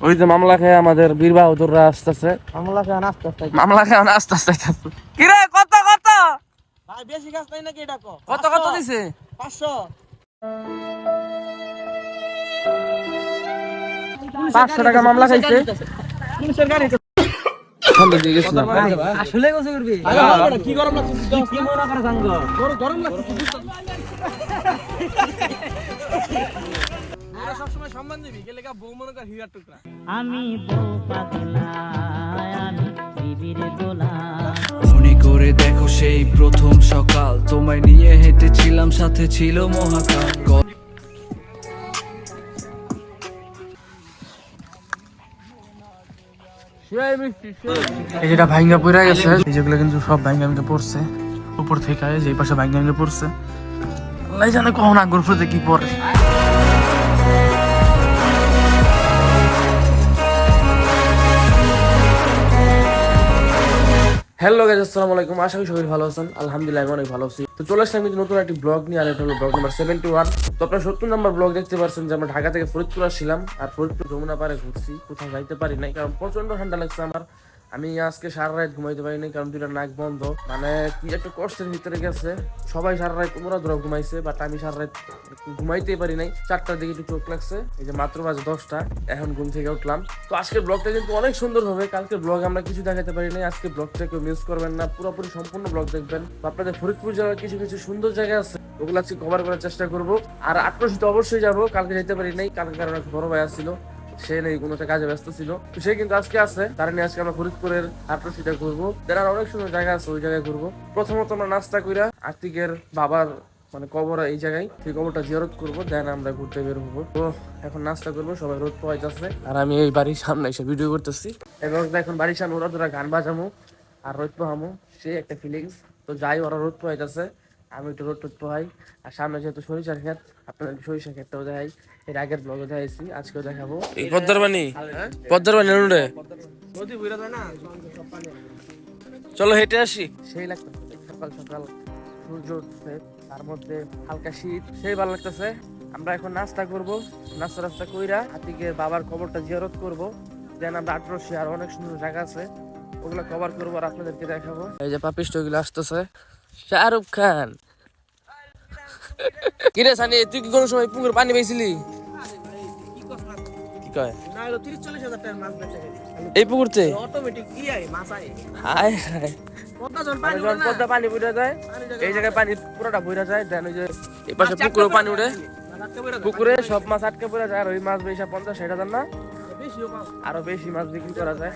ওই যে মামলা খেয়ে আমাদের বীর বাহাদুররা আসতেছে। মামলা খান আস্তে আস্তে মামলা খেয়ে আস্তে আস্তে কি রে কত কত? ভাই বেশি গাছ নাই নাকি এটা কো? কত কত দিছে? পাঁচশো। পাঁচশো টাকা মামলা খাইছে। পুলিশের গাড়ি আসলে কত করবি? কি গরম লাগছে? কি মনে করে গরম লাগছে? সবসময় সম্মান দিবি গেলে গা বউ মনে কর হীরার টুকরা। আমি বউ পাগলা আমি বিবির দোলা। মনে করে দেখো সেই প্রথম সকাল। তোমায় নিয়ে হেঁটেছিলাম সাথে ছিল মহাকাল। এই যেটা ভাঙ্গা পড়ে গেছে এই যেগুলো কিন্তু সব ভাঙ্গা পড়ছে। উপর থেকে যে পাশে ভাঙ্গা ভাঙ্গা পড়ছে। আল্লাহ জানে কখন আগ্রহ ফুটে কি পড়ে হ্যালো গাইজ আসসালামু আলাইকুম। আশা করি সবাই ভালো আছেন। আলহামদুলিল্লাহ, আমি অনেক ভালো আছি। তো চলে আসলাম কিন্তু নতুন একটি ব্লগ নিয়ে আর এটা হলো ব্লগ নাম্বার সেভেন্টি ওয়ান তো আপনার সত্তর নাম্বার ব্লগ দেখতে পাচ্ছেন যে আমরা ঢাকা থেকে ফরিদপুর আসছিলাম। আর ফরিদপুর যমুনা পারে ঘুরছি। কোথাও যাইতে পারি নাই, কারণ প্রচণ্ড ঠান্ডা লাগছে আমার। আমি আজকে সারা রাত ঘুমাইতে পারিনি, কারণ দুইটা নাক বন্ধ। মানে কি একটা কষ্টের ভিতরে গেছে। সবাই সারা রাত পুরা ধরা ঘুমাইছে বাট আমি সারা রাত ঘুমাইতেই পারি নাই। চারটার দিকে একটু চোখ লাগছে, এই যে মাত্র বাজে দশটা, এখন ঘুম থেকে উঠলাম। তো আজকের ব্লগটা কিন্তু অনেক সুন্দর হবে, কালকে ব্লগ আমরা কিছু দেখাতে পারি নাই, আজকে ব্লগটা কেউ মিস করবেন না, পুরোপুরি সম্পূর্ণ ব্লগ দেখবেন। আপনাদের ফরিদপুর জেলার কিছু কিছু সুন্দর জায়গা আছে, ওগুলো আজকে কভার করার চেষ্টা করব। আর আটরশিতে অবশ্যই যাব, কালকে যেতে পারি নাই, কালকে কারণ বড় ভাই আসছিল। সে নেই, কোনো একটা কাজে ব্যস্ত ছিল। সে কিন্তু আজকে আছে, তার নিয়ে আজকে আমরা ফরিদপুরের আটরশিটা ঘুরবো। তার আর অনেক সুন্দর জায়গা আছে ওই জায়গায় ঘুরবো। প্রথমত আমরা নাস্তা কইরা আর্থিকের বাবার মানে কবর এই জায়গায়, সেই কবরটা জিয়ারত করব, দেন আমরা ঘুরতে বের হব। তো এখন নাস্তা করব, সবাই রোদ পাইতেছে আর আমি এই বাড়ির সামনে এসে ভিডিও করতেছি। এবং এখন বাড়ির সামনে ওরা তোরা গান বাজামো আর রোদ পোহামো সে একটা ফিলিংস তো যাই, ওরা রোদ পোহাইতেছে। আমি একটু রোদ টোদ পোহাই। আর সামনে যেহেতু সরিষার ক্ষেত আপনাদের সরিষার ক্ষেতটাও দেখাই। এর আগের ব্লগে দেখাইছি আজকেও দেখাবো। এই পদ্মারবাণী পদ্মারবাণী নুডে নদী বুইরা যায় না চলো হেঁটে আসি। সেই লাগতেছে সকাল সকাল সূর্য উঠছে তার মধ্যে হালকা শীত। সেই ভালো লাগতেছে আমরা এখন নাস্তা করব। নাস্তা রাস্তা কইরা হাতিকে বাবার কবরটা জিয়ারত করব। দেন আমরা আটরশি আর অনেক সুন্দর জায়গা আছে ওগুলো কভার করব আর আপনাদেরকে দেখাবো। এই যে পাপিষ্ট ওগুলো আসতেছে শাহরুখ খান। কিরে সানি তুই কি কোনো সময় পুকুর পানি পেয়েছিলি? কি কয়? এই পুকুরতে? অটোমেটিক কি আয় মাছ আয় হায় হায় পদ্মা পানি বুড়ে যায় এই জায়গায় পানি পুরোটা বইরা যায় দেন ওই যে এই পাশে পুকুরে পানি উঠে। পুকুরে সব মাছ আটকে পড়ে যায় আর ওই মাছ বেশি পঞ্চাশ ষাট হাজার না? আরও বেশি মাছ বিক্রি করা যায়।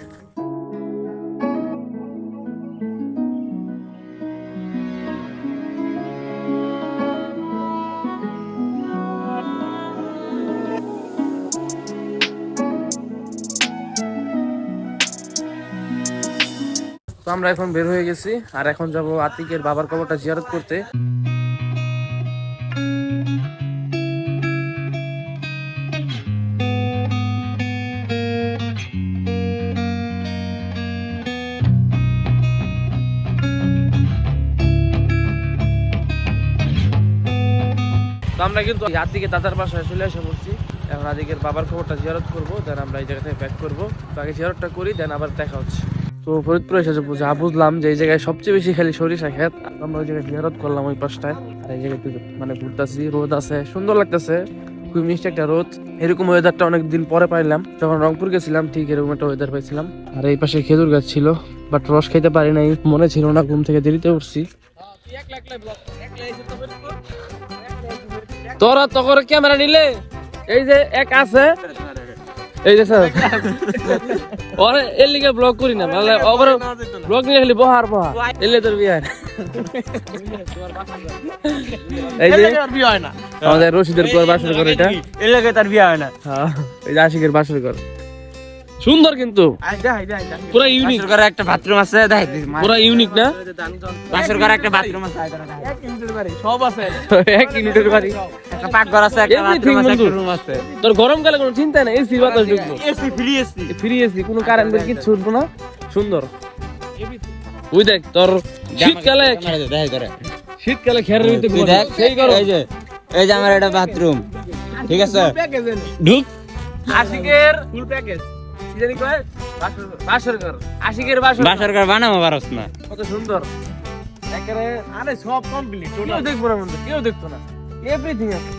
আমরা এখন বের হয়ে গেছি, আর এখন যাব আতিকের বাবার কবরটা জিয়ারত করতে। আমরা কিন্তু আতিকে দাদার বাসায় চলে এসে পড়ছি। এখন আদিকের বাবার খবরটা জিয়ারত করব, দেন আমরা এই জায়গা থেকে ব্যাক করব। তো আগে জিয়ারতটা করি, দেন আবার দেখা হচ্ছে। তো ফরিদপুর এসে যে বুঝলাম যে এই জায়গায় সবচেয়ে বেশি খালি সরিষা খেত আমরা ওই জায়গায় জিয়ারত করলাম ওই পাশটায়। আর এই জায়গায় মানে ঘুরতেছি, রোদ আছে, সুন্দর লাগতেছে, খুবই মিষ্টি একটা রোদ। এরকম ওয়েদারটা অনেক দিন পরে পাইলাম, যখন রংপুর গেছিলাম, ঠিক এরকম একটা ওয়েদার পাইছিলাম। আর এই পাশে খেজুর গাছ ছিল বাট রস খেতে পারি নাই, মনে ছিল না, ঘুম থেকে দেরিতে উঠছি। তোরা তখন ক্যামেরা নিলে? এই যে এক আছে। এই যে স্যার। ওরে এর লিগে ব্লগ করি না মানে ওভার ব্লগ নিয়ে খালি বহার বহা। এলে তোর বিয়ার এই যে বিয়ে হয় না। আমাদের রশিদের ঘর বাসর ঘর এটা। এলাকে তার বিয়ে হয় না। হ্যাঁ এই যে আশিকের বাসর ঘর। সুন্দর কিন্তু। পুরো ইউনিক করে একটা বাথরুম আছে দেখ পুরো ইউনিক না? বাসর করে একটা বাথরুম আছে সব আছে। এক ইউনিটের বাড়ি। একটা পাকঘর আছে একটা Everything বাথরুম আছে একটা। রুম আছে। তোর গরমকালে কোনো চিন্তা নেই এসি বাতাস ঢুকবো। AC free AC free AC কোনো কারেন্ট বিল কিচ্ছু উঠবো না। সুন্দর। ওই দেখ তোর শীতকালে শীতকালে ভিতরে দেখ সেই গরম। এই যে এই যে আমার একটা বাথরুম ঠিক আছে? ঢুক। আশিকের ফুল প্যাকেজ জানি কয়? আশিকের বাসর ঘর। বাসর বানাবো পারস না। কত সুন্দর। একেবারে আরে সব কমপ্লিট কেউ দেখব না বন্ধু কেউ দেখতো না। এভরিথিং আছে।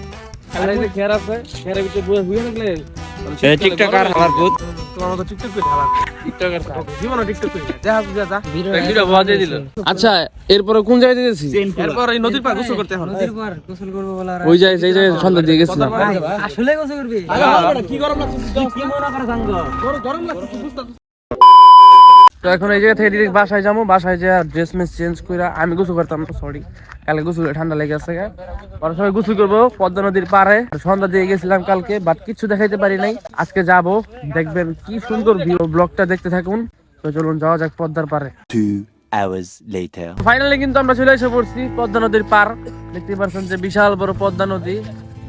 আর এই যে খেয়ার আছে খেয়ারের ভিতরে বুয়ে বুয়ে থাকলে টিকটক আর আমার ভূত। তোমার মতো টিকটক করে ঢালা আচ্ছা এরপরে কোন জায়গায় দিয়েছি এরপর এই নদীর পার গোসল করতে হবে গোসল করব বলা ওই জায়গায় সেই জায়গায় সন্ধ্যা দিয়ে গেছিলাম। আসলে গোসল করবি। কি গরম লাগছে? কি মনে করে সাঙ্গ গরম লাগছে তো এখন এই জায়গা থেকে ডিরেক্ট বাসায় যাব বাসায় যা ড্রেস মেস চেঞ্জ করে আমি গোসল করতাম সরি কালকে গোসল ঠান্ডা লেগে আছে গা। পরে সবাই গোসল করব পদ্মা নদীর পাড়ে। সন্ধ্যা দিয়ে গেছিলাম কালকে বাট কিছু দেখাইতে পারি নাই। আজকে যাব দেখবেন কি সুন্দর ভিউ ব্লগটা দেখতে থাকুন। তো চলুন যাওয়া যাক পদ্মার পারে hours later. ফাইনালি কিন্তু আমরা চলে এসে পড়ছি পদ্মা নদীর পার দেখতে পাচ্ছেন যে বিশাল বড় পদ্মা নদী।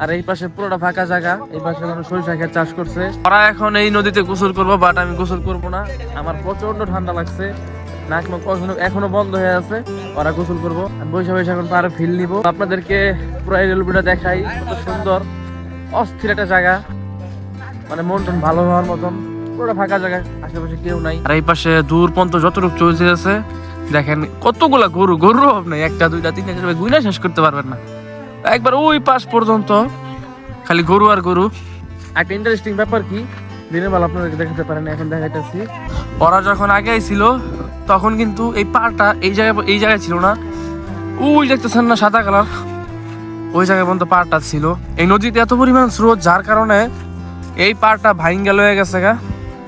আর এই পাশে পুরোটা ফাঁকা জায়গা, এই পাশে মানুষ সরিষা ক্ষেত চাষ করছে। ওরা এখন এই নদীতে গোসল করব বাট আমি গোসল করব না। আমার প্রচণ্ড ঠান্ডা লাগছে। নাক মুখ এখনও বন্ধ হয়ে আছে। ওরা গোসল করব। আমি বৈশা বৈশা এখন পারে ফিল নিব। আপনাদেরকে পুরো এই রেলগুলো দেখাই সুন্দর, অস্থির একটা জায়গা। মানে মন টন ভালো হওয়ার মতন। পুরোটা ফাঁকা জায়গা, আশেপাশে কেউ নাই। আর এই পাশে দূর পর্যন্ত যতটুকু চলছে আছে, দেখেন কতগুলা গরু। গরু অভাব নাই, একটা, দুইটা, তিনটা গুইনা শেষ করতে পারবেন না। একবার ওই পাশ পর্যন্ত। খালি গরু আর গরু। একটা ইন্টারেস্টিং ব্যাপার কি? দিনের বেলা আপনাদেরকে দেখাতে পারেন এখন দেখাইতেছি। ওরা যখন আগে ছিল তখন কিন্তু এই পাড়টা এই জায়গায় এই জায়গায় ছিল না। ওই দেখতেছেন না সাদা কালার? ওই জায়গায় পর্যন্ত পাড়টা ছিল। এই নদীতে এত পরিমাণ স্রোত যার কারণে এই পাড়টা ভাইঙ্গা লয়ে গেছে গা।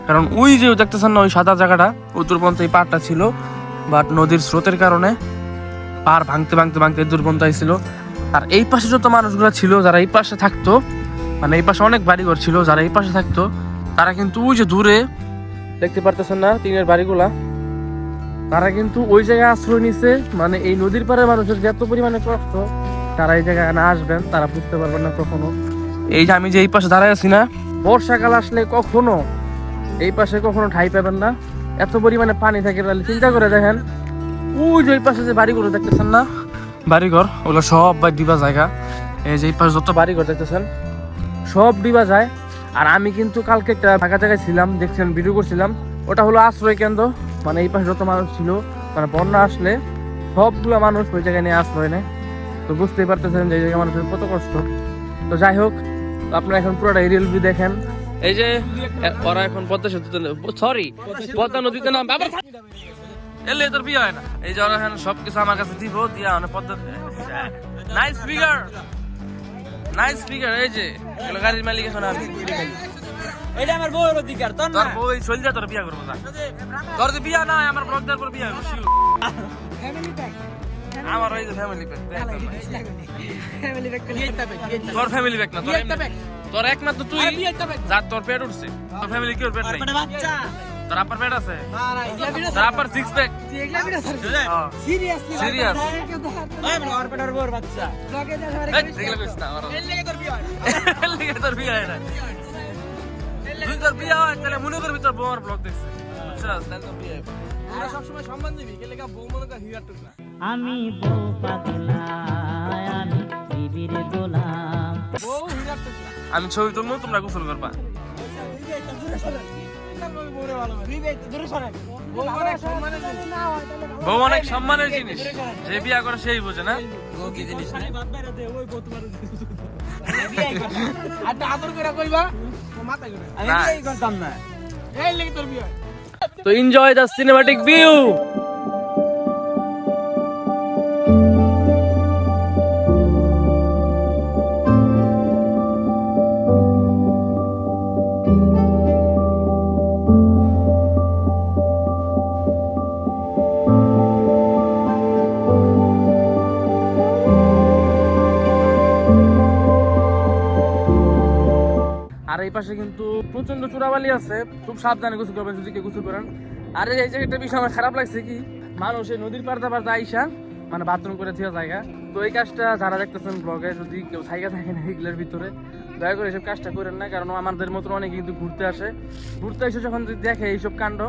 কারণ ওই যে দেখতেছেন না ওই সাদা জায়গাটা উত্তর পর্যন্ত এই পাড়টা ছিল। বাট নদীর স্রোতের কারণে পার ভাঙতে ভাঙতে ভাঙতে দূর পর্যন্ত আইছিল। আর এই পাশে যত মানুষগুলো ছিল, যারা এই পাশে থাকতো মানে এই পাশে অনেক বাড়িঘর ছিল, যারা এই পাশে থাকতো, তারা কিন্তু ওই যে দূরে, দেখতে পারতেছেন না টিনের বাড়িগুলা, তারা কিন্তু ওই জায়গায় আশ্রয় নিছে মানে এই নদীর পারে মানুষের যে এত পরিমাণে কষ্ট, তারা এই জায়গায় না আসবেন, তারা বুঝতে পারবেন না কখনো। এই যে আমি যে এই পাশে দাঁড়ায় আছি না, বর্ষাকাল আসলে কখনো এই পাশে কখনো ঠাই পাবেন না। এত পরিমাণে পানি থাকে, তাহলে চিন্তা করে দেখেন, ওই যে ওই পাশে যে বাড়িগুলো দেখতেছেন না বাড়িঘর, ওগুলো সব ডিবা জায়গা। এই যে এই পাশে যত বাড়িঘর দেখতেছেন, সব ডিবা যায়। আর আমি কিন্তু কালকে একটা ফাঁকা জায়গায় ছিলাম দেখছিলাম ভিডিও করছিলাম। ওটা হলো আশ্রয় কেন্দ্র মানে এই পাশে যত মানুষ ছিল মানে বন্যা আসলে সবগুলো মানুষ ওই জায়গায় নিয়ে আশ্রয় নেয়। তো বুঝতেই পারতেছেন যে এই জায়গায় মানুষের কত কষ্ট। তো যাই হোক, আপনারা এখন পুরোটা এরিয়াল ভিউ দেখেন। এই যে ওরা এখন পদ্মা সেতুতে সরি পদ্মা নদীতে নাম এলে তোর বিয়ে হয় না। এই যে এখন সবকিছু আমার কাছে দিব দিয়া মানে Padma nice figure nice figure এই যে এগুলো গাড়ির মালিক এখন আমি এটা আমার বউয়ের অধিকার তোর তোর বই চল যা তোর বিয়া করব যা। তোর যে বিয়া না আমার ব্লগ দেওয়ার পর বিয়া করব শিওর আমার ওই যে ফ্যামিলি প্যাক তোর ফ্যামিলি প্যাক না তোর এমনি- তোর একমাত্র তুই যার তোর পেট উঠছে। তোর ফ্যামিলি কি ওর পেট নাই। বাচ্চা? তোর আপার পেট আছে? তোর আপার সিক্স প্যাক সিরিয়াস আমার পেটের বউয়ের বাচ্চা দেখলে কইছ না। ওরা এর লিগে তোর বিয়া হয় না। তুই তোর বিয়া হয় তাহলে মনে করবি তোর বউ ব্লগ দেখছে বুঝছস তাহলে তোর বিয়া হবে। সবসময় সম্মান দিবি গেলে বউ মনে কর হিয়ার টুকরা। আমি বউ পাগলা আমি বিবির গোলাম। বউ হিয়ার টুকরা। আমি ছবি তুলবো তোমরা গোসল করবা। বউ অনেক সম্মানের জিনিস। বউ অনেক সম্মানের জিনিস যে বিয়া করে সেই বোঝে না একটা আদর করে কইবা ও মাথা করে আমি না। বিয়েই করতাম না এই লেগে তোর বিয়ে। তো এনজয় দ্য সিনেমাটিক ভিউ এই পাশে কিন্তু প্রচণ্ড চূড়াবালি আছে। খুব সাবধানে গোসল করবেন যদি কেউ গোসল করেন। আর এই জায়গাটা বিষয় আমার খারাপ লাগছে কি, মানুষ এই নদীর পাড়তে পাড়তে আইসা মানে বাথরুম করে থিয়া জায়গা। তো এই কাজটা যারা দেখতেছেন ব্লগে যদি কেউ থাইকা থাকে না এগুলোর ভিতরে, দয়া করে এইসব কাজটা করেন না, কারণ আমাদের মতন অনেকে কিন্তু ঘুরতে আসে। ঘুরতে এসে যখন যদি দেখে এইসব কাণ্ড,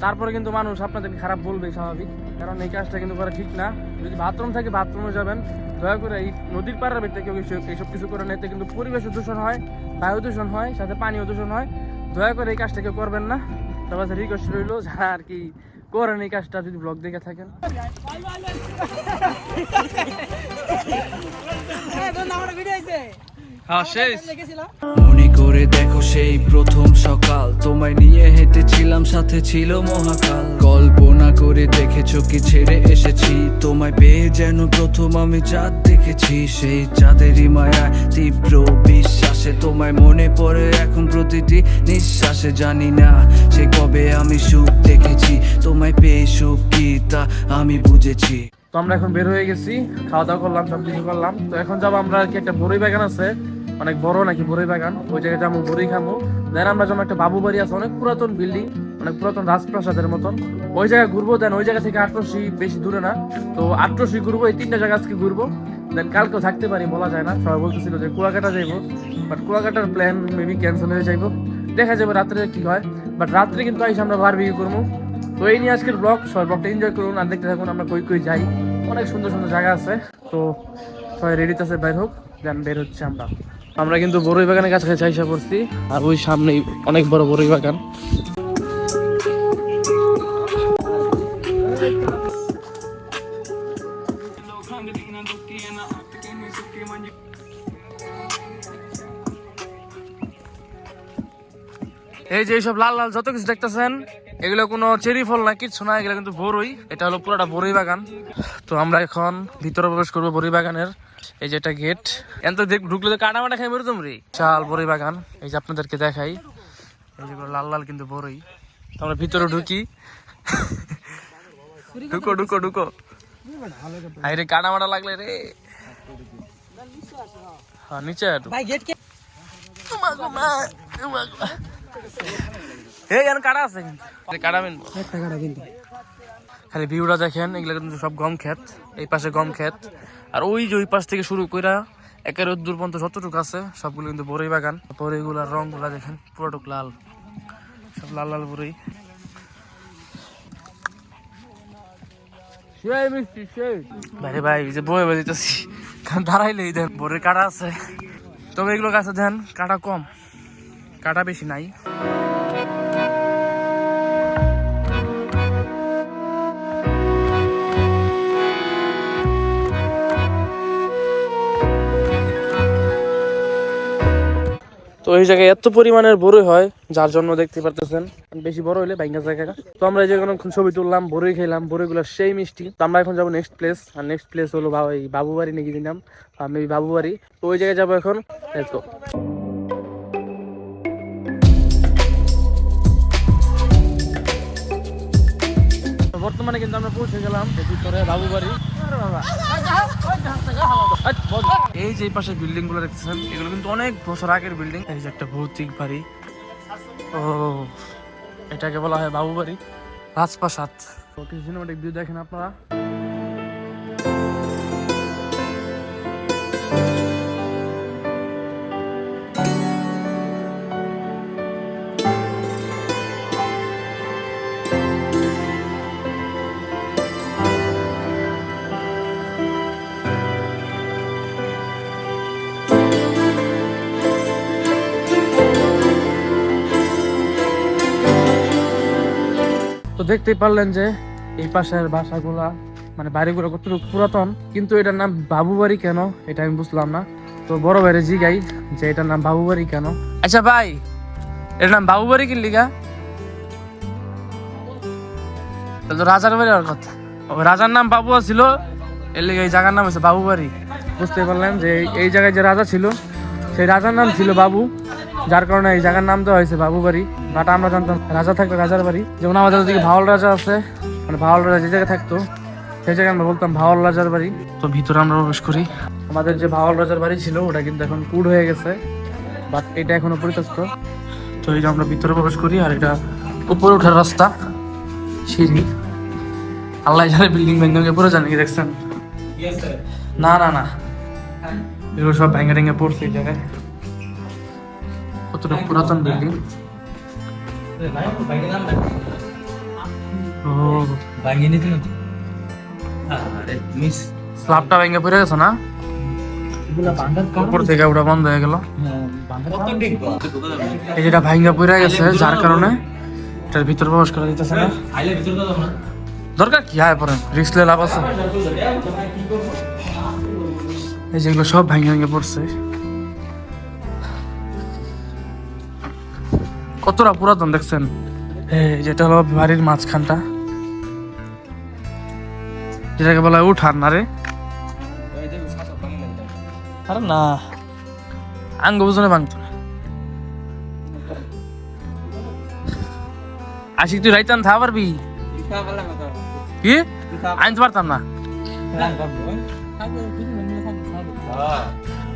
তারপরে কিন্তু মানুষ আপনাদেরকে খারাপ বলবে, স্বাভাবিক। কারণ এই কাজটা কিন্তু করা ঠিক না। যদি বাথরুম থাকে বাথরুমে যাবেন। দয়া করে এই নদীর পাড়ের ভিতরে কেউ এইসব- কিছু করে নিতে কিন্তু পরিবেশ দূষণ হয়। বায়ু দূষণ হয়, সাথে পানিও দূষণ হয়। দয়া করে এই কাজটা কেউ করবেন না। তারপর রিকোয়েস্ট রইল, যারা আর কি করেন এই কাজটা, যদি ব্লগ দেখে থাকেন। হ্যাঁ শেষ মনে করে দেখো সেই প্রথম সকাল। তোমায় নিয়ে হেঁটেছিলাম সাথে ছিল মহাকাল। কল্পনা করে দেখেছ কি ছেড়ে এসেছি। তোমায় পেয়ে যেন প্রথম আমি চাঁদ দেখেছি। সেই চাঁদেরই মায়া তীব্র বিশ্বাসে তোমায় মনে পড়ে এখন প্রতিটি নিঃশ্বাসে। জানি না সে কবে আমি সুখ দেখেছি। তোমায় পেয়ে সুখ কি তা আমি বুঝেছি। তো আমরা এখন বের হয়ে গেছি খাওয়া দাওয়া করলাম সব কিছু করলাম। তো এখন যাব আমরা আর কি একটা বড়ই বাগান আছে। অনেক বড় নাকি বড়ই বাগান, ওই জায়গায় যাব বড়ই খামো দেন আমরা যেমন একটা বাবু বাড়ি আছে, অনেক পুরাতন বিল্ডিং অনেক পুরাতন রাজপ্রাসাদের মতন। ওই জায়গায় ঘুরবো দেন ওই জায়গা থেকে আটরশি বেশি দূরে না, তো আটরশি ঘুরবো, এই তিনটা জায়গা আজকে ঘুরবো। দেন কালকেও থাকতে পারি, বলা যায় না, সবাই বলতেছিল যে কুয়াকাটা যাইবো বাট কুয়াকাটার প্ল্যান মেবি ক্যান্সেল হয়ে যাইবো। দেখা যাবে রাত্রে কি হয় বাট রাত্রে কিন্তু আইসা আমরা বারবিকিউ করব। তো এই নিয়ে আজকের ব্লগ সবাই ব্লগটা এনজয় করুন, আর দেখতে থাকুন আমরা কই কই যাই। অনেক সুন্দর সুন্দর জায়গা আছে, তো সবাই রেডি আছে, বের হোক দেন বের হচ্ছে আমরা। আমরা কিন্তু বড়ই বাগানের কাছাকাছি আইসা পড়ছি, আর ওই সামনেই অনেক বড় বড়ই বাগান। এই যে এইসব লাল লাল যত কিছু দেখতেছেন এগুলো কোনো চেরি ফল না কিচ্ছু না এগুলো কিন্তু বড়ই এটা হলো পুরোটা বড়ই বাগান। তো আমরা এখন ভিতরে প্রবেশ করব বড়ই বাগানের। এই যে এটা গেট। এন তো দেখ ঢুকলে তো কাটা মাটা খাই মরে তোমরি চাল বড়ই বাগান। এই যে আপনাদেরকে দেখাই। এই যে লাল লাল কিন্তু বড়ই তো আমরা ভিতরে ঢুকি। ঢুকো ঢুকো ঢুকো। আরে কাটা মাটা লাগলে রে। হ্যাঁ নিচে ভাই গেট কে এই এখানে কাটা আছে কিন্তু। কাটাবেন একটা কাটা কিন্তু। খালি ভিউটা দেখেন এগুলো কিন্তু সব গম ক্ষেত এই পাশে গম ক্ষেত। আর ওই যে ওই পাশ থেকে শুরু কইরা একের দূর পর্যন্ত যতটুকু আছে সবগুলো কিন্তু বড়ই বাগান। বড়ইগুলার রংগুলা দেখেন পুরোটুক লাল। সব লাল লাল বড়ই। ভাই ভাই এই যে বয়ে বাজিতেছি দাঁড়াইলেই দেন বড়ির কাটা আছে। তবে এগুলো গাছে দেন কাটা কম। কাটা বেশি নাই। তো এই জায়গায় এত পরিমাণের বড়ই হয়, যার জন্য দেখতে পারতেছেন। বেশি বড় হইলে বাইঙ্গা জায়গা। তো আমরা এই জায়গায় ছবি তুললাম বড়ই খেলাম বড়ইগুলো সেই মিষ্টি। তো আমরা এখন যাব নেক্সট প্লেস আর নেক্সট প্লেস হলো বা- এই বাবুবাড়ি নাকি নাম? মেবি বাবুবাড়ি। তো ওই জায়গায় যাব এখন এই বর্তমানে কিন্তু আমরা পৌঁছে গেলাম ভিতরে বাবুবাড়ি এই যে পাশে বিল্ডিংগুলো দেখতেছেন, এগুলো কিন্তু অনেক বছর আগের বিল্ডিং। এই যে একটা ভৌতিক বাড়ি। ও, এটাকে বলা হয় বাবু বাড়ি। রাজপ্রাসাদ। সিনেমাটিক ভিউ দেখেন আপনারা। দেখতেই পারলেন যে এই পাশের বাসাগুলা মানে বাড়িগুলো কতটুকু পুরাতন, কিন্তু এটার নাম বাবু বাড়ি কেন, এটা আমি বুঝলাম না। তো বড় ভাইরে জিগাই যে এটার নাম বাবু বাড়ি কেন। আচ্ছা ভাই, এটার নাম বাবু বাড়ি কি লিগা তাহলে তো রাজার বাড়ি আর কথা। রাজার নাম বাবু ছিল এর লিগে এই জায়গার নাম হচ্ছে বাবু বাড়ি বুঝতে পারলেন যে এই জায়গায় যে রাজা ছিল, সেই রাজার নাম ছিল বাবু। যার কারণে এই জায়গার নাম দেওয়া হয়েছে বাবু বাড়ি বাট আমরা জানতাম রাজা থাকবে রাজার বাড়ি। যেমন আমাদের ওদিকে ভাওয়াল রাজা আছে মানে ভাওয়াল রাজা যে জায়গায় থাকতো সেই জায়গায় আমরা বলতাম ভাওয়াল রাজার বাড়ি। তো ভিতরে আমরা প্রবেশ করি। আমাদের যে ভাওয়াল রাজার বাড়ি ছিল ওটা কিন্তু এখন কুড় হয়ে গেছে বাট এটা এখনও পরিত্যক্ত। তো এই যে আমরা ভিতরে প্রবেশ করি আর এটা উপরে ওঠার রাস্তা সিঁড়ি। আল্লাহ জানে বিল্ডিং ভেঙে পুরো জানি কি দেখছেন না না না। এগুলো সব ভেঙে ভেঙে পড়ছে এই জায়গায়। কতটা পুরাতন বিল্ডিং ও। স্ল্যাবটা ভেঙে পড়ে গেছে না? উপর থেকে ওটা বন্ধ হয়ে গেল। এই যেটা ভাঙ্গা পড়ে গেছে যার কারণে এটার ভিতর প্রবেশ করা যেতেছে না। দরকার কি? আয় পরে রিস্ক লে লাভ আছে। এই যেগুলো সব ভাঙ্গে ভেঙে পড়ছে। কতটা পুরাতন দেখছেন? যেটা হলো বাড়ির মাঝখানটা। যেটাকে বলা হয় উঠান, না রে? আরে না। আঙ্গ বুঝনে ভাঙতো না। আশিক, তুই রাইতাম থা পারবি? কি? আনতে পারতাম না।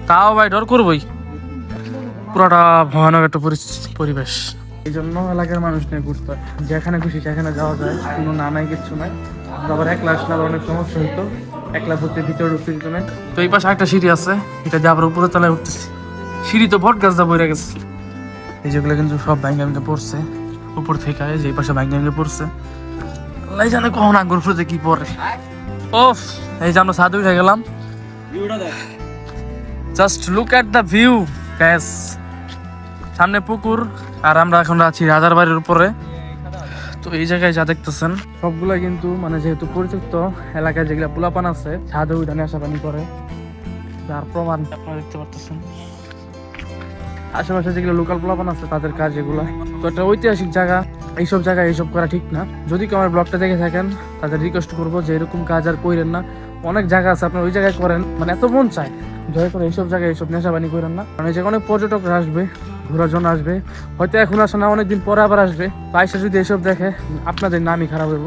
তাও ভাই, ডর করবই। পুরাটা ভয়ানক একটা পরিবেশ। এই জন্য এলাকার মানুষ নিয়ে ঘুরতে হয়। যেখানে খুশি সেখানে যাওয়া যায় কোনো না নাই কিচ্ছু নাই। আবার একলা আসলে আবার অনেক সমস্যা হইতো। একলা ভর্তি ভিতরে ঢুকতে দিত না। তো এই পাশে একটা সিঁড়ি আছে এটা দিয়ে আবার উপরে তলায় উঠতেছি। সিঁড়ি তো বট গাছ দা বইরা গেছে। এই যেগুলো কিন্তু সব ভাঙ্গা ভেঙে পড়ছে। উপর থেকে যে এই পাশে ভাঙ্গা ভেঙে পড়ছে। আল্লাহ জানে কখন আঙ্গুর ফুটে কি পড়ে ওফ এই যে আমরা সাদু উঠে গেলাম। Just look at the view guys সামনে পুকুর, আর আমরা এখন আছি রাজার বাড়ির উপরে। তো এই জায়গায় যা দেখতেছেন সবগুলা কিন্তু মানে যেহেতু পরিচিত এলাকায় যেগুলা পোলাপান আছে, ছাদে উঠানে আসা পানি করে। যার প্রমাণ আপনারা দেখতে পারতেছেন। আশেপাশে যেগুলো লোকাল পোলাপান আছে, তাদের কাজ এগুলো। তো একটা ঐতিহাসিক জায়গা, এইসব জায়গায় এইসব করা ঠিক না। যদি কেউ আমার ব্লগটা দেখে থাকেন, তাদের রিকোয়েস্ট করব যে এরকম কাজ আর করেন না। অনেক জায়গা আছে, আপনার ওই জায়গায় করেন। মানে এত মন চায়, দয়া করে এইসব জায়গায় এইসব নেশাবানি করেন না। কারণ এই জায়গায় অনেক পর্যটকরা আসবে। ঘোরার জন্য আসবে। হয়তো এখন আসে না, অনেকদিন পরে আবার আসবে। পাইসা যদি এসব দেখে, আপনাদের নামই খারাপ হইব।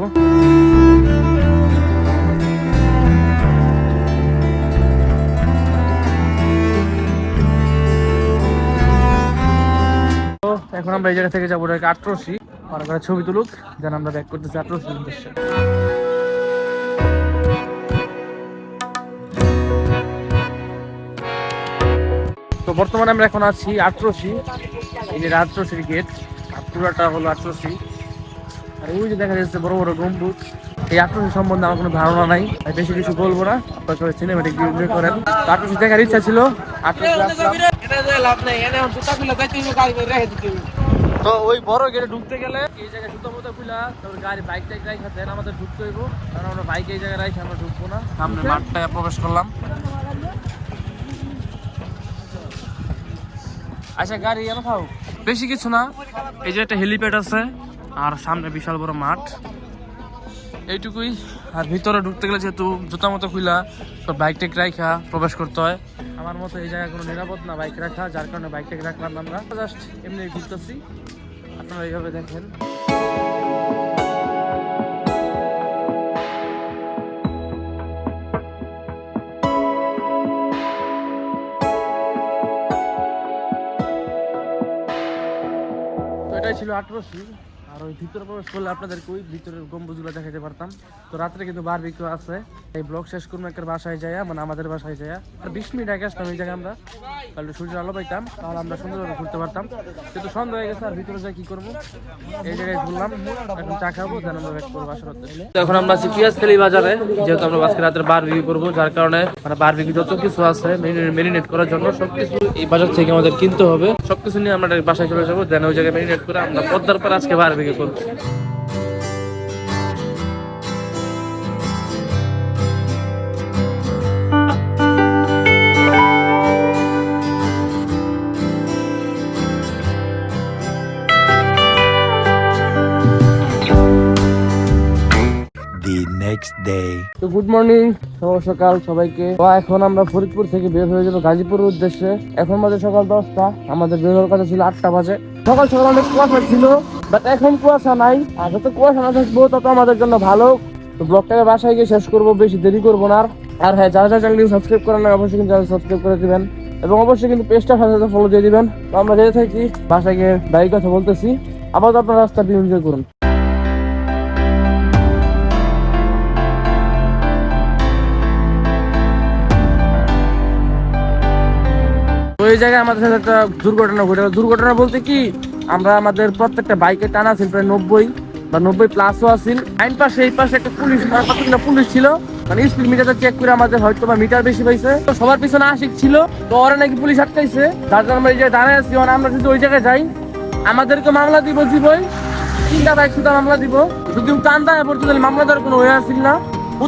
এখন আমরা এই জায়গা থেকে যাব আটরসি আর ছবি তুলুক। যেন আমরা ব্যাক করতেছি আটরসির উদ্দেশ্যে। তো বর্তমানে আমরা এখন আছি আটরসি এই যে আটরসির গেট পুরাটা হলো আটরসি। আর ওই যে দেখা যাচ্ছে বড় বড় গম্বুজ। এই আটরসি সম্বন্ধে আমার কোনো ধারণা নাই তাই বেশি কিছু বলব না। আপনারা সবাই সিনেমেটিক এনজয় করেন। আটরসি দেখার ইচ্ছা ছিল। তো ওই বড় গেটে ঢুকতে গেলে এই জায়গায় জুতো মতো খুলা তারপর গাড়ি বাইক টাইক রাখা দেন আমাদের ঢুকতে হইব। কারণ আমরা বাইক এই জায়গায় রাখি আমরা ঢুকবো না। সামনে মাঠটায় প্রবেশ করলাম। আচ্ছা গাড়ি এনে খাও বেশি কিছু না। এই যে একটা হেলিপ্যাড আছে, আর সামনে বিশাল বড় মাঠ। এইটুকুই। আর ভিতরে ঢুকতে গেলে যেহেতু জুতা মতো খুলা তো বাইক টেক রাখা প্রবেশ করতে হয়। আমার মতো এই জায়গায় কোনো নিরাপদ না বাইক রাখা, যার কারণে বাইক টেক রাখলাম আমরা। জাস্ট এমনি ঘুরতেছি। আপনারা এইভাবে দেখেন। ছিল আঠারোশি আর ওই ভিতরে প্রবেশ করলে আপনাদেরকে ওই ভিতরের গম্বুজগুলো দেখাতে পারতাম। তো রাত্রে কিন্তু বার বিক্রি আছে। এই ব্লগ শেষ করব একটা বাসায় যায় মানে আমাদের বাসায় যায় আর বিশ মিনিট আগে আসতাম এই জায়গায় আমরা। তাহলে সূর্যের আলো পাইতাম, তাহলে আমরা সুন্দরভাবে ঘুরতে পারতাম। কিন্তু সন্ধ্যা হয়ে গেছে, আর ভিতরে যাই কি করব? এই জায়গায় ঘুরলাম, এখন চা খাব, দেন আমরা ব্যাক করব বাসার উদ্দেশ্যে। এখন আমরা আছি পিয়াজখালি বাজারে, যেহেতু আমরা আজকে রাতের বার বিক্রি করব, যার কারণে মানে বার বিক্রি যত কিছু আছে মেরিনেট করার জন্য সবকিছু এই বাজার থেকে আমাদের কিনতে হবে। সবকিছু নিয়ে আমরা বাসায় চলে যাব, দেন ওই জায়গায় মেরিনেট করে আমরা পদ্মার পর আজকে বার করব The next তো গুড মর্নিং শুভ সকাল সবাইকে। তো এখন আমরা ফরিদপুর থেকে বের হয়ে যাব গাজীপুরের উদ্দেশ্যে। এখন বাজে সকাল দশটা আমাদের বের হওয়ার কথা ছিল আটটা বাজে। সকাল সকাল অনেক কুয়াশা ছিল। বাট এখন কুয়াশা নাই, আর যত কুয়াশা না থাকব, তত আমাদের জন্য ভালো। তো ব্লগটাকে বাসায় গিয়ে শেষ করব, বেশি দেরি করব না আর। হ্যাঁ যারা যারা চ্যানেলটি সাবস্ক্রাইব করেন না অবশ্যই কিন্তু সাবস্ক্রাইব করে দিবেন। এবং অবশ্যই কিন্তু পেজটা সাথে ফলো দিয়ে দিবেন। তো আমরা যেতে থাকি, বাসায় গিয়ে বাইক কথা বলতেছি। আবার আপনার রাস্তাটি এনজয় করুন। তো এই জায়গায় আমাদের সাথে একটা দুর্ঘটনা ঘটে। দুর্ঘটনা বলতে কি? আমরা আমাদের প্রত্যেকটা বাইকে টানা ছিল প্রায় নব্বই বা নব্বই প্লাসও আছিল। আইন পাশে, এই পাশে একটা পুলিশ কতগুলো পুলিশ ছিল? মানে স্পিড মিটারটা চেক করে আমাদের হয়তো বা মিটার বেশি পাইছে। তো সবার পিছনে আশিক ছিল, তো ওরা নাকি পুলিশ আটকাইছে। তার জন্য আমরা এই জায়গায় দাঁড়ায় আছি মানে আমরা যদি ওই জায়গায় যাই। আমাদেরকে মামলা দিব দিবই তিনটা বাইক শুধু মামলা দিব। যদি টান দেয় পড়তে তাহলে মামলা দেওয়ার কোনো ওয়ে আসছিল না।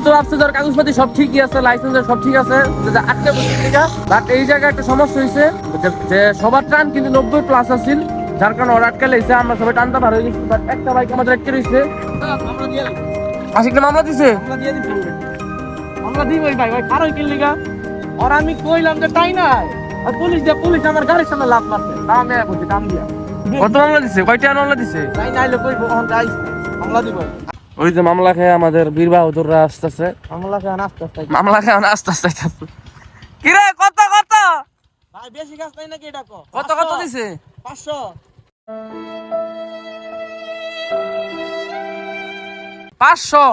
তো ভাবছে যার কাগজপাতি সব ঠিকই আছে লাইসেন্স সব ঠিক আছে। আটকে বাট এই জায়গায় একটা সমস্যা হয়েছে যে সবার টান কিন্তু নব্বই প্লাস আছিল। যার কারণে ওরা আটকে লাইছে আমরা সবাই টানতে পার হয়ে গেছি। বাট একটা বাইক আমাদের আটকে রয়েছে আশিকটা মামলা দিছে? আমরা দিব ভাই ভাই কারোই কিনলি গা আর আমি কইলাম যে তাই না আর পুলিশ দিয়ে পুলিশ আমার গাড়ির সামনে লাভ মারছে। দাম নেয়া বলছি দাম দিয়া। কত মামলা দিছে? কয়টা মামলা দিছে? তাই নাইলে কইবো এখন গাইস মামলা দিব। ওই যে মামলা খেয়ে আমাদের বীর বাহাদুররা আসতেছে। মামলা খান আস্তে আস্তে। মামলা খেয়ে আস্তে আস্তে আস্তে কিরে কত কত? ভাই বেশি গাছ নাই নাকি এটা কত কত দিছে? 500 পাঁচশো।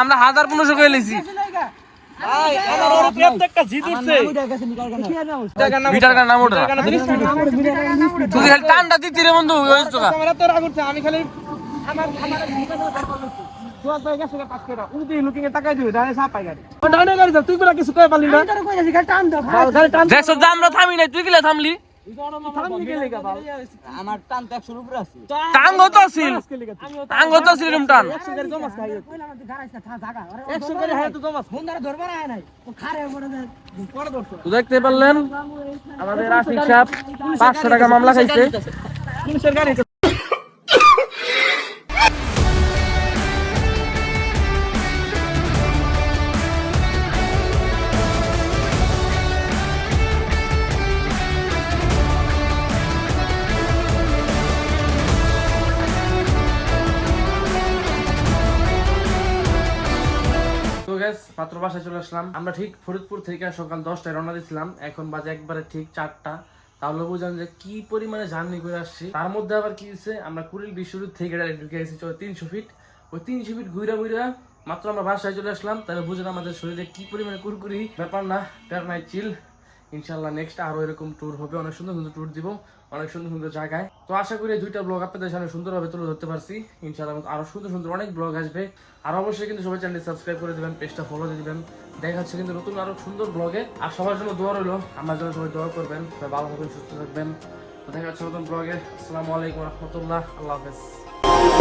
আমরা হাজার পনেরোশো করে লিছি ভাই আমার ওর প্রত্যেকটা জিত উঠছে। টাকার নাম মিটার কার নাম ওটা টাকার নাম তুই খালি টানটা দিতি রে বন্ধু তো আমার তো রাগ উঠছে আমি খালি আমার থামি নাই তুই থামলি? গেলে বাল আমার টান তো 100 উপরে আছে। টাঙ্গ তো ছিল টাঙ্গ তো ছিল এরকম টান? 100 গাড়ি জমাস খাই 100 গাড়ি হায় তো জমাস ফোন ধরে নাই। তো দেখতে পারলেন আমাদের আশিক সাহেব পাঁচশো টাকা মামলা খাইছে। পুলিশের গাড়ি বাসায় চলে আসলাম। আমরা ঠিক ফরিদপুর থেকে সকাল দশটায় রওনা দিয়েছিলাম। এখন বাজে একবারে ঠিক চারটা। তাহলে বুঝলাম যে কি পরিমাণে জার্নি করে আসছি। তার মধ্যে আবার কি হচ্ছে আমরা কুড়িল বিশ্বরুদ থেকে ঢুকে গেছি তিনশো ফিট। ওই তিনশো ফিট ঘুরা ঘুরা মাত্র আমরা বাসায় চলে আসলাম। তাহলে বুঝলাম আমাদের শরীরে কি পরিমাণে কুরকুরি। ব্যাপার না প্যার নাই চিল ইনশাল্লাহ নেক্সট আরও এরকম ট্যুর হবে। অনেক সুন্দর সুন্দর ট্যুর দিব, অনেক সুন্দর সুন্দর জায়গায়। তো আশা করি দুইটা ব্লগ আপনাদের সামনে সুন্দরভাবে তুলে ধরতে পারছি। ইনশাআল্লাহ আরও সুন্দর সুন্দর অনেক ব্লগ আসবে। আর অবশ্যই কিন্তু সবাই চ্যানেল সাবস্ক্রাইব করে দেবেন পেজটা ফলো দিয়ে দিবেন। দেখা হচ্ছে কিন্তু নতুন আরও সুন্দর ব্লগে আর সবার জন্য দোয়া রইল, আমার জন্য সবাই দোয়া করবেন, সবাই ভালো থাকবেন, সুস্থ থাকবেন। দেখা হচ্ছে নতুন ব্লগে আসসালামু আলাইকুম রহমতুল্লাহ। আল্লাহ হাফেজ।